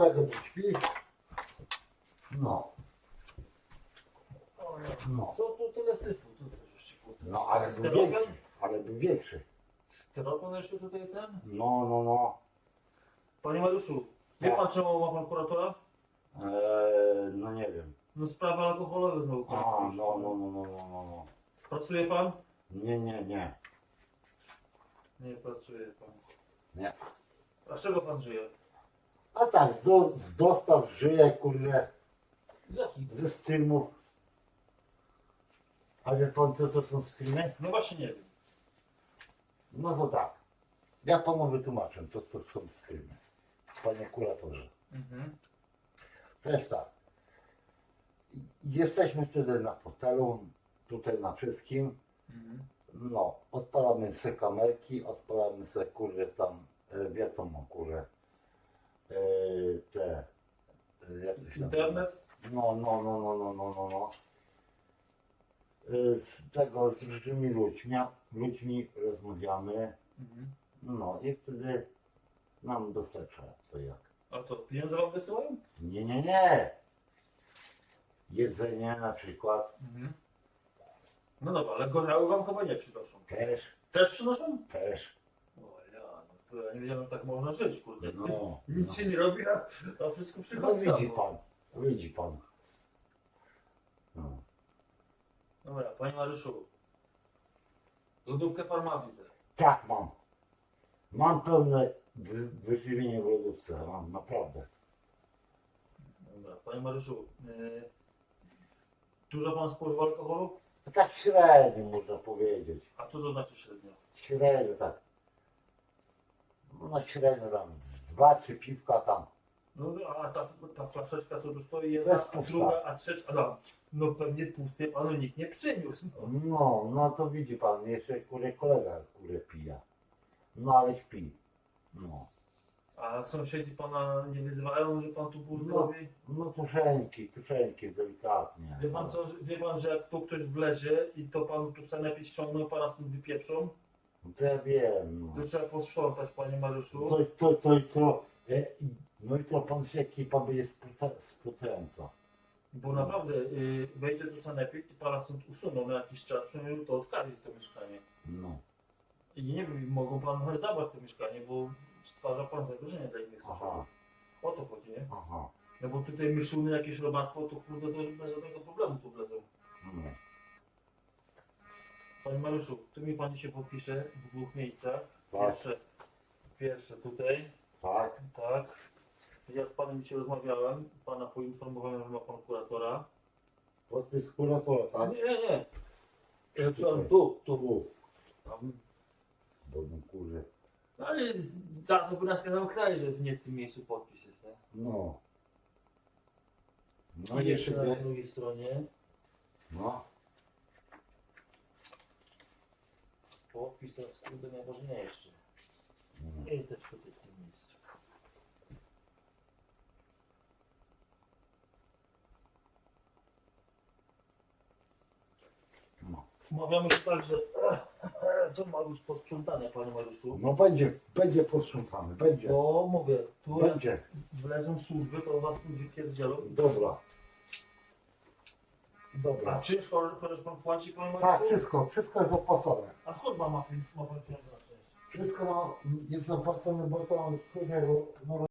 kolega tu śpi. No. No. Co tu tyle syfu? Tu też już ci No, ale był Styropian? większy. Ale był większy. Styropian jeszcze tutaj ten? No, no, no. Panie Mariuszu, wie Tak. pan czemu ma pan kuratora? Eee, no nie wiem. No sprawy alkoholowe znowu. A, pan no, no, no, no, no, no, no. Pracuje pan? Nie, nie, nie. Nie pracuje pan. Nie. A z czego pan żyje? A tak, z, do, z dostaw żyję, kurde, ze streamów. A wie pan co to są streamy? No właśnie nie wiem. No to tak. Ja panu wytłumaczę, co to są streamy. Panie kuratorze. Mhm. To jest tak. Jesteśmy tutaj na fotelu, tutaj na wszystkim. Mhm. No, odpalamy sobie kamerki, odpalamy sobie kurde tam, e, wiadomo kurde, e, te, jak to się nazywa? Internet? No, no, no, no, no, no, no, no. E, Z tego, z różnymi ludźmi, ludźmi rozmawiamy, Mhm. no i wtedy nam dostarcza co jak. A co, pieniądze wam wysyłają? Nie, nie, nie. Jedzenie na przykład Mhm. No dobra, ale gorzały wam chyba nie przynoszą. też, Też przynoszą? też. Ja, no to ja nie wiedziałem, że tak można żyć, kurde. No, no. Nic się nie robi, a, a wszystko No przychodzi widzi samo. pan, widzi pan. No. Dobra, panie Mariuszu. Lodówkę pan ma, widzę. Tak mam. Mam pełne wy- wyżywienie w lodówce, mam naprawdę. Dobra, panie Mariuszu. Yy, dużo pan spożywa alkoholu? To tak średnio można powiedzieć. A co to znaczy średnio? Średnio tak. No na średnio tam z dwa, trzy piwka tam. No a ta, ta flaszeczka co tu stoi, To jedna, jest a pusta. druga, a trzecia. A, no, no pewnie pusty panu nikt nie przyniósł. No. No, no to widzi pan, jeszcze kurde kolega kurde pija. No ale śpi. No. A sąsiedzi pana nie wyzywają, że pan tu burdy No. robi? No tuszeńki, tuszeńki, delikatnie. Wie pan, co, wie pan, że jak tu ktoś wlezie i to panu tu sanepid ściągną, pana stąd wypieprzą, No to ja wiem. No. to trzeba posprzątać, panie Mariuszu. To, to, to, to, e, no i to pan się ekipa będzie sprucająca. Bo naprawdę y, wejdzie tu sanepid i pana stąd usuną na jakiś czas, przynajmniej to odkazić to mieszkanie. No. I nie wiem, mogą pan zabrać to mieszkanie, bo stwarza pan zagrożenie dla innych Aha, sąsiadów. O to chodzi, nie? aha. No bo tutaj myszuny, jakieś robactwo, to kurde, to bez żadnego problemu tu wlezą. Panie Mariuszu, tu mi pani się podpisze w dwóch miejscach. Tak. Pierwsze, pierwsze tutaj, Tak, tak. Ja z panem dzisiaj rozmawiałem, pana poinformowałem, że ma pan kuratora. podpis kuratora, tak? Nie, nie, nie. Ja tu, tu, tu. Tu, Tam. bo no kurde. No ale za to by nas nie zamknęli, że nie w tym miejscu podpis jest, nie? No. No No i jeszcze na jeszcze, drugiej stronie no. Podpis to jest kurde najważniejszy. I też tutaj w tym miejscu. No. Umawiamy się tak, że to ma być posprzątane, panie Mariuszu. No będzie, będzie posprzącany, będzie. Bo mówię, tu Będzie. wlezą służby, to was tu wypierdzielą. Dobra. A Dobra. czynsz chociaż pan płaci, panie Mariuszu? Tak, wszystko, wszystko jest opłacone. A skąd ma, ma, pan- ma pan pieniądze? Wszystko ma, jest opłacone, bo to kurde, no,